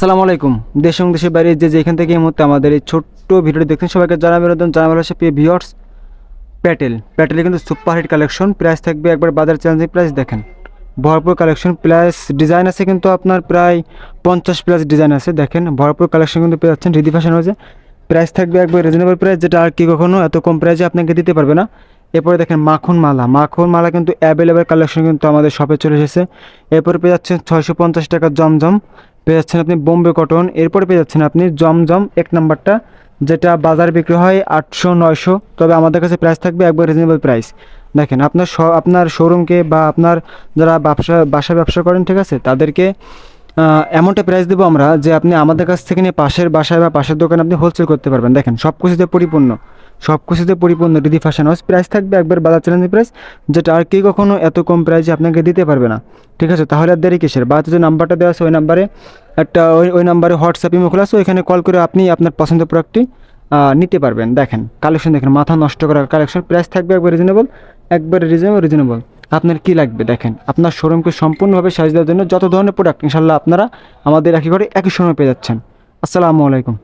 আসসালামু আলাইকুম। দেশ এবং দেশের বাইরে যে যেখান থেকে এই মুহূর্তে আমাদের এই ছোট্ট ভিডিওটি দেখছেন, সবাইকে জানা বিনোদন জানা ভালোবাসা পেয়ে ভিওর্স প্যাটেল প্যাটেলে কিন্তু সুপার হিট কালেকশন প্রাইস থাকবে একবার বাজার চ্যালেঞ্জিং প্রাইস দেখেন। ভরপুর কালেকশন প্লাস ডিজাইন আছে কিন্তু আপনার প্রায় পঞ্চাশ প্লাস ডিজাইন আছে, দেখেন। ভরপুর কালেকশন কিন্তু পেয়ে যাচ্ছেন রিদি ফ্যাশন হয়েছে প্রাইস থাকবে একবার রিজনেবল প্রাইস যেটা আর কি কখনো এত কম প্রাইসে আপনাকে দিতে পারবে না। এরপরে দেখেন মাখন মালা। মাখন মালা কিন্তু অ্যাভেলেবেল কালেকশন কিন্তু আমাদের শপে চলে এসেছে। এরপরে পেয়ে যাচ্ছেন ছয়শো পঞ্চাশ টাকা জমজম। পেয়ে যাচ্ছেন আপনি বোম্বে কটন। এরপরে পেয়ে যাচ্ছেন আপনি জমজম, এক নাম্বারটা, যেটা বাজার বিক্রি হয় আটশো, নয়শো। তবে আমাদের কাছে প্রাইস থাকবে একবার রিজনেবল প্রাইস দেখেন, আপনার আপনার শোরুমকে বা আপনার যারা ব্যবসা, বাসা ব্যবসা করেন, ঠিক আছে? তাদেরকে এমনটা প্রাইস দেবো আমরা যে আপনি আমাদের কাছ থেকে নিয়ে পাশের বাসায় বা পাশের দোকানে আপনি হোলসেল করতে পারবেন। দেখেন সব কিছুতে পরিপূর্ণ। সব কিছুতে পরিপূর্ণ দিদি ফ্যাশন হাউস প্রাইস থাকবে একবার বাজার চ্যালেঞ্জের প্রাইস যেটা আর কেউ কখনো এত কম প্রাইসে আপনাকে দিতে পারবে না। ঠিক আছে? তাহলে আর দেরি কিসের? বা যে নাম্বারটা দেওয়া আছে, ওই নাম্বারে একটা ওই ওই নাম্বারে হোয়াটসঅ্যাপ ইমো খোলা আছে, ওইখানে কল করে আপনি আপনার পছন্দের প্রোডাক্টটি নিতে পারবেন। দেখেন কালেকশন দেখেন, মাথা নষ্ট করার কালেকশন প্রাইস থাকবে একবার রিজনেবল একবার রিজনেবল রিজনেবল আপনার কি লাগবে? দেখেন, আপনার শোরুমকে সম্পূর্ণভাবে সাজিয়ে দেওয়ার জন্য যত ধরনের প্রোডাক্ট ইনশাল্লাহ আপনারা আমাদের একই করে একই সময় পেয়ে যাচ্ছেন। আসসালামু আলাইকুম।